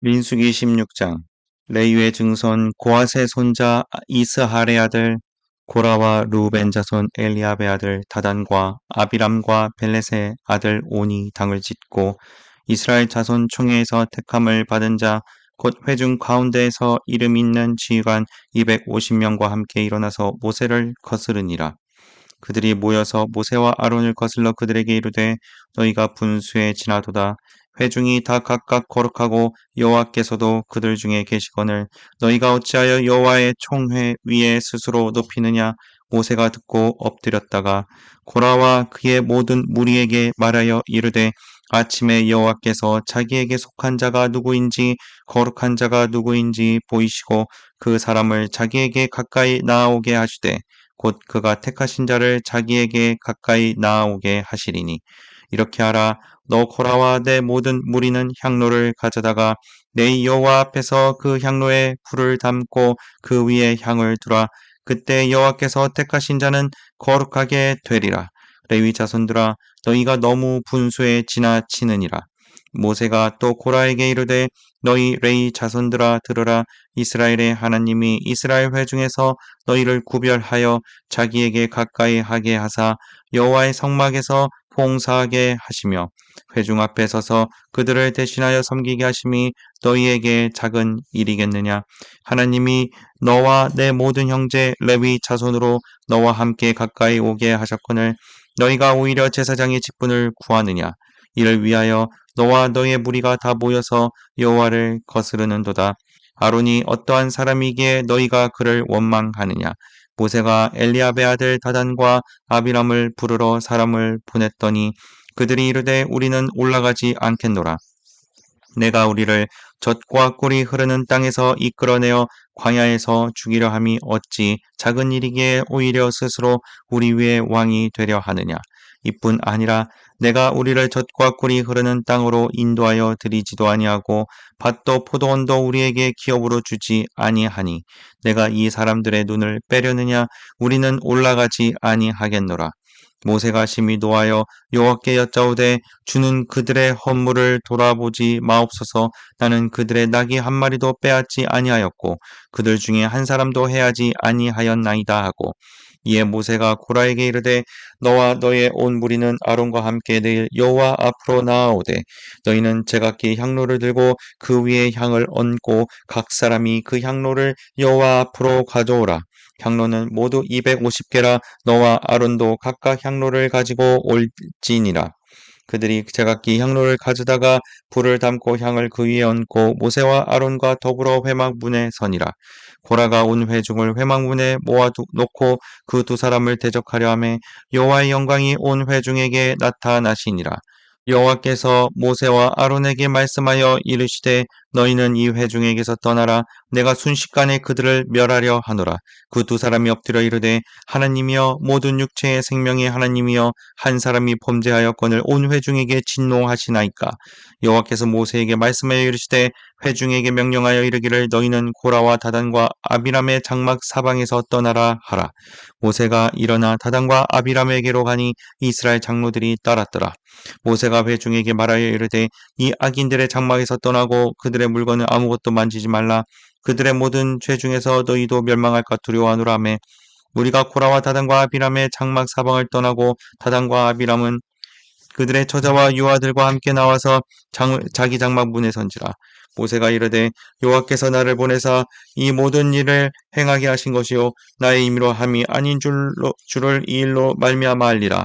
민수기 16장 레위의 증손 고아세 손자 이스하레 아들 고라와 루벤 자손 엘리압의 아들 다단과 아비람과 벨렛의 아들 오니 당을 짓고 이스라엘 자손 총회에서 택함을 받은 자 곧 회중 가운데에서 이름 있는 지휘관 250명과 함께 일어나서 모세를 거스르니라. 그들이 모여서 모세와 아론을 거슬러 그들에게 이르되 너희가 분수에 지나도다 회중이 다 각각 거룩하고 여호와께서도 그들 중에 계시거늘 너희가 어찌하여 여호와의 총회 위에 스스로 높이느냐? 모세가 듣고 엎드렸다가 고라와 그의 모든 무리에게 말하여 이르되 아침에 여호와께서 자기에게 속한 자가 누구인지 거룩한 자가 누구인지 보이시고 그 사람을 자기에게 가까이 나아오게 하시되 곧 그가 택하신 자를 자기에게 가까이 나아오게 하시리니. 이렇게 하라 너 고라와 내 모든 무리는 향로를 가져다가 내 여호와 앞에서 그 향로에 불을 담고 그 위에 향을 두라. 그때 여호와께서 택하신 자는 거룩하게 되리라. 레위 자손들아 너희가 너무 분수에 지나치느니라. 모세가 또 고라에게 이르되 너희 레이 자손들아 들으라. 이스라엘의 하나님이 이스라엘 회중에서 너희를 구별하여 자기에게 가까이 하게 하사 여호와의 성막에서 봉사하게 하시며 회중 앞에 서서 그들을 대신하여 섬기게 하심이 너희에게 작은 일이겠느냐? 하나님이 너와 내 모든 형제 레위 자손으로 너와 함께 가까이 오게 하셨거늘 너희가 오히려 제사장의 직분을 구하느냐? 이를 위하여 너와 너의 무리가 다 모여서 여호와를 거스르는도다. 아론이 어떠한 사람이기에 너희가 그를 원망하느냐 모세가 엘리압의 아들 다단과 아비람을 부르러 사람을 보냈더니 그들이 이르되 우리는 올라가지 않겠노라. 내가 우리를 젖과 꿀이 흐르는 땅에서 이끌어내어 광야에서 죽이려 함이 어찌 작은 일이기에 오히려 스스로 우리 위에 왕이 되려 하느냐. 이뿐 아니라 내가 우리를 젖과 꿀이 흐르는 땅으로 인도하여 드리지도 아니하고 밭도 포도원도 우리에게 기업으로 주지 아니하니 내가 이 사람들의 눈을 빼려느냐 우리는 올라가지 아니하겠노라. 모세가 심히 노하여 여호와께 여짜오되 주는 그들의 헌물을 돌아보지 마옵소서 나는 그들의 낙이 한 마리도 빼앗지 아니하였고 그들 중에 한 사람도 해하지 아니하였나이다 하고 이에 모세가 고라에게 이르되 너와 너의 온 무리는 아론과 함께 내일 여호와 앞으로 나아오되 너희는 제각기 향로를 들고 그 위에 향을 얹고 각 사람이 그 향로를 여호와 앞으로 가져오라 향로는 모두 250개라 너와 아론도 각각 향로를 가지고 올지니라 그들이 제각기 향로를 가져다가 불을 담고 향을 그 위에 얹고 모세와 아론과 더불어 회막 문에 서니라. 고라가 온 회중을 회막문에 모아 놓고 그 두 사람을 대적하려 하매 여호와의 영광이 온 회중에게 나타나시니라. 여호와께서 모세와 아론에게 말씀하여 이르시되 너희는 이 회중에게서 떠나라. 내가 순식간에 그들을 멸하려 하노라. 그 두 사람이 엎드려 이르되 하나님이여 모든 육체의 생명의 하나님이여 한 사람이 범죄하였건을 온 회중에게 진노하시나이까? 여호와께서 모세에게 말씀하여 이르시되 회중에게 명령하여 이르기를 너희는 고라와 다단과 아비람의 장막 사방에서 떠나라 하라. 모세가 일어나 다단과 아비람에게로 가니 이스라엘 장로들이 따랐더라. 모세가 회중에게 말하여 이르되 이 악인들의 장막에서 떠나고 그들 의 물건을 아무것도 만지지 말라. 그들의 모든 죄 중에서 너희도 멸망할까 두려워하노라 하매. 우리가 고라와 다단과 아비람의 장막 사방을 떠나고 다단과 아비람은 그들의 처자와 유아들과 함께 나와서 장, 자기 장막 문에 선지라. 모세가 이르되 여호와께서 나를 보내사 이 모든 일을 행하게 하신 것이요. 나의 임의로 함이 아닌 줄로, 줄을 이 일로 말미암아 알리라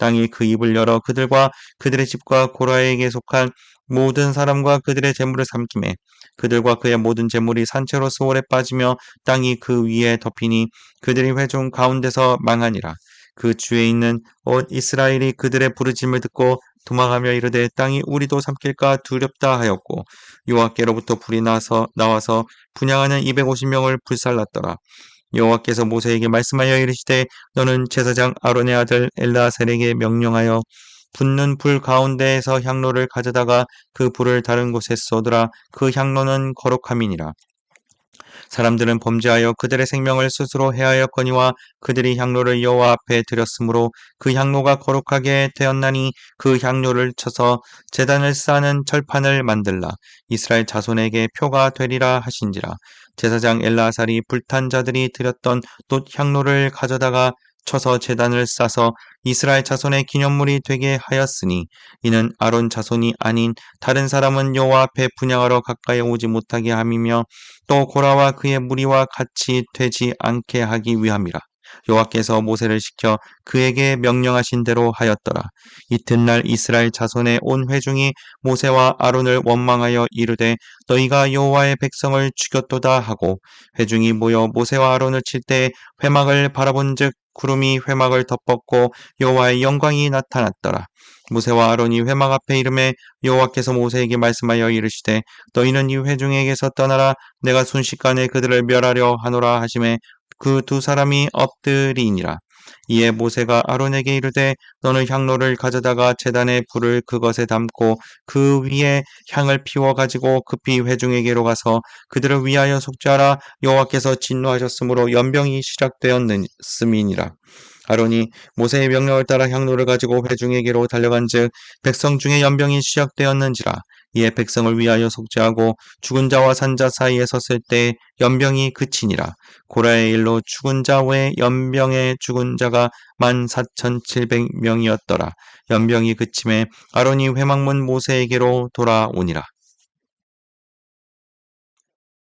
땅이 그 입을 열어 그들과 그들의 집과 고라에게 속한 모든 사람과 그들의 재물을 삼킴에 그들과 그의 모든 재물이 산채로 소홀에 빠지며 땅이 그 위에 덮이니 그들이 회중 가운데서 망하니라. 그 주에 있는 온 이스라엘이 그들의 부르짐을 듣고 도망하며 이르되 땅이 우리도 삼킬까 두렵다 하였고 여호와께로부터 불이 나서 나와서 분양하는 250명을 불살랐더라. 여호와께서 모세에게 말씀하여 이르시되 너는 제사장 아론의 아들 엘라셀에게 명령하여 붙는 불 가운데에서 향로를 가져다가 그 불을 다른 곳에 쏟으라 그 향로는 거룩함이니라. 사람들은 범죄하여 그들의 생명을 스스로 해하였거니와 그들이 향로를 여호와 앞에 드렸으므로 그 향로가 거룩하게 되었나니 그 향로를 쳐서 제단을 쌓는 철판을 만들라. 이스라엘 자손에게 표가 되리라 하신지라. 제사장 엘라살이 불탄 자들이 드렸던 돛 향로를 가져다가 쳐서 제단을 싸서 이스라엘 자손의 기념물이 되게 하였으니 이는 아론 자손이 아닌 다른 사람은 여호와 앞에 분양하러 가까이 오지 못하게 함이며 또 고라와 그의 무리와 같이 되지 않게 하기 위함이라. 여호와께서 모세를 시켜 그에게 명령하신 대로 하였더라. 이튿날 이스라엘 자손의 온 회중이 모세와 아론을 원망하여 이르되 너희가 여호와의 백성을 죽였도다 하고 회중이 모여 모세와 아론을 칠 때 회막을 바라본즉 구름이 회막을 덮었고 여호와의 영광이 나타났더라. 모세와 아론이 회막 앞에 이름에 여호와께서 모세에게 말씀하여 이르시되 너희는 이 회중에게서 떠나라 내가 순식간에 그들을 멸하려 하노라 하심에 그 두 사람이 엎드리니라. 이에 모세가 아론에게 이르되 너는 향로를 가져다가 제단에 불을 그것에 담고 그 위에 향을 피워 가지고 급히 회중에게로 가서 그들을 위하여 속죄하라 여호와께서 진노하셨으므로 연병이 시작되었음이니라. 아론이 모세의 명령을 따라 향로를 가지고 회중에게로 달려간즉 백성 중에 연병이 시작되었는지라 이에 백성을 위하여 속죄하고 죽은 자와 산자 사이에 섰을 때 연병이 그치니라. 고라의 일로 죽은 자 외 연병의 죽은 자가 만 사천칠백 명이었더라. 연병이 그침에 아론이 회막문 모세에게로 돌아오니라